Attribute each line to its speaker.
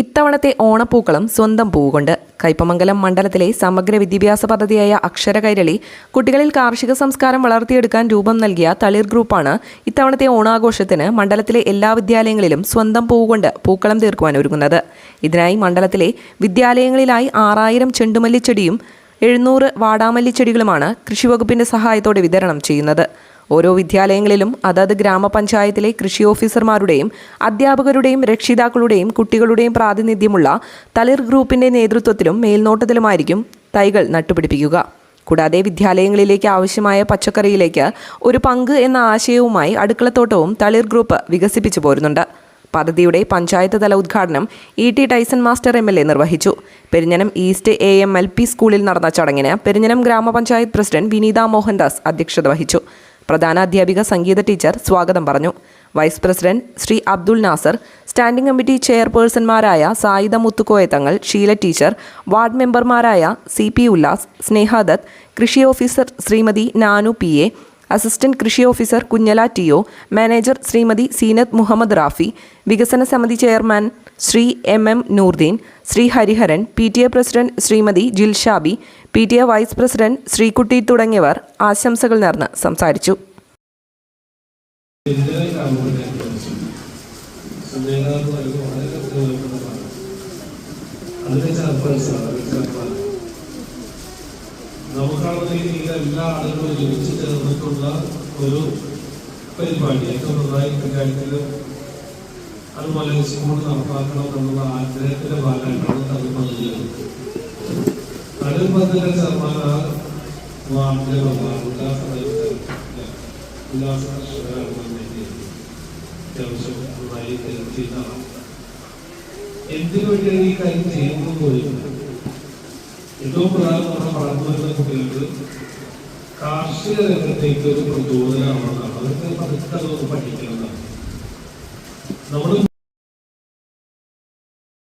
Speaker 1: ഇത്തവണത്തെ ഓണപ്പൂക്കളം സ്വന്തം പൂവുകൊണ്ട്. കൈപ്പമംഗലം മണ്ഡലത്തിലെ സമഗ്ര വിദ്യാഭ്യാസ പദ്ധതിയായ അക്ഷര കൈരളി കുട്ടികളിൽ കാർഷിക സംസ്കാരം വളർത്തിയെടുക്കാൻ രൂപം നൽകിയ തളിർ ഗ്രൂപ്പാണ് ഇത്തവണത്തെ ഓണാഘോഷത്തിന് മണ്ഡലത്തിലെ എല്ലാ വിദ്യാലയങ്ങളിലും സ്വന്തം പൂവുകൊണ്ട് പൂക്കളം തീർക്കുവാൻ ഒരുങ്ങുന്നത്. ഇതിനായി മണ്ഡലത്തിലെ വിദ്യാലയങ്ങളിലായി ആറായിരം ചെണ്ടുമല്ലിച്ചെടിയും എഴുന്നൂറ് വാടാമല്ലിച്ചെടികളുമാണ് കൃഷിവകുപ്പിന്റെ സഹായത്തോടെ വിതരണം ചെയ്യുന്നത്. ഓരോ വിദ്യാലയങ്ങളിലും അതത് ഗ്രാമപഞ്ചായത്തിലെ കൃഷി ഓഫീസർമാരുടെയും അധ്യാപകരുടെയും രക്ഷിതാക്കളുടെയും കുട്ടികളുടെയും പ്രാതിനിധ്യമുള്ള തളിർ ഗ്രൂപ്പിന്റെ നേതൃത്വത്തിലും മേൽനോട്ടത്തിലുമായിരിക്കും തൈകൾ നട്ടുപിടിപ്പിക്കുക. കൂടാതെ വിദ്യാലയങ്ങളിലേക്ക് ആവശ്യമായ പച്ചക്കറിയിലേക്ക് ഒരു പങ്ക് എന്ന ആശയവുമായി അടുക്കളത്തോട്ടവും തളിർ ഗ്രൂപ്പ് വികസിപ്പിച്ചു പോരുന്നുണ്ട്. പദ്ധതിയുടെ പഞ്ചായത്ത് തല ഉദ്ഘാടനം E T Tyson master M L A നിർവഹിച്ചു. Perinjanam east A M L P സ്കൂളിൽ നടന്ന ചടങ്ങിന് പെരിഞ്ഞനം ഗ്രാമപഞ്ചായത്ത് പ്രസിഡന്റ് വിനീത മോഹൻദാസ് അധ്യക്ഷത വഹിച്ചു. പ്രധാന അധ്യാപിക സംഗീത ടീച്ചർ സ്വാഗതം പറഞ്ഞു. Vice president Shri Abdul Nasar standing committee ചെയർപേഴ്സൺമാരായ Sayida Muthukoyathangal Sheela teacher ward മെമ്പർമാരായ സി പി ഉല്ലാസ് സ്നേഹാദത്ത് കൃഷി officer Shrimathi Nanu P A assistant കൃഷി officer Kunjala T O manager Shrimathi Seenath Muhammad Rafi വികസന സമിതി chairman Shri M M Noordeen Shri Hariharan P T A president Shrimathi Jilshabi P T A vice president Sreekutty തുടങ്ങിയവർ ആശംസകൾ നേർന്ന് സംസാരിച്ചു.
Speaker 2: അതിന്റെ ചെയർപേഴ്സണാണ് chairman നമുക്കാണെന്നുണ്ടെങ്കിൽ എല്ലാ ആളുകളും ഒരുമിച്ച് ചേർന്നിട്ടുള്ള ഒരു പരിപാടി ഏറ്റവും നന്നായി പഞ്ചായത്തിൽ അതുപോലെ സ്കൂൾ നടപ്പാക്കണം എന്നുള്ള ആഗ്രഹത്തിന്റെ ഭാഗമായിട്ടാണ് തമിഴ് പദ്ധതി തമിഴ് പദ്ധതിയുടെ ആ വാർഡിലെ പ്രധാന ഉല്ലാസ അത്യാവശ്യം നന്നായി ചെയ്യുന്നതാണ് എന്തിനു വേണ്ടിയാണ് ഈ കാര്യം ചെയ്യുന്നത് പോലും? ഏറ്റവും പ്രധാനം നമ്മുടെ വളർന്നു വരുന്ന കുട്ടികൾക്ക് കാർഷിക രംഗത്തേക്ക് ഒരു പ്രചോദനമാണെന്നാണ്. അവർക്ക് പതുക്കെ അതൊന്ന് പഠിക്കണമെന്നാണ് നമ്മൾ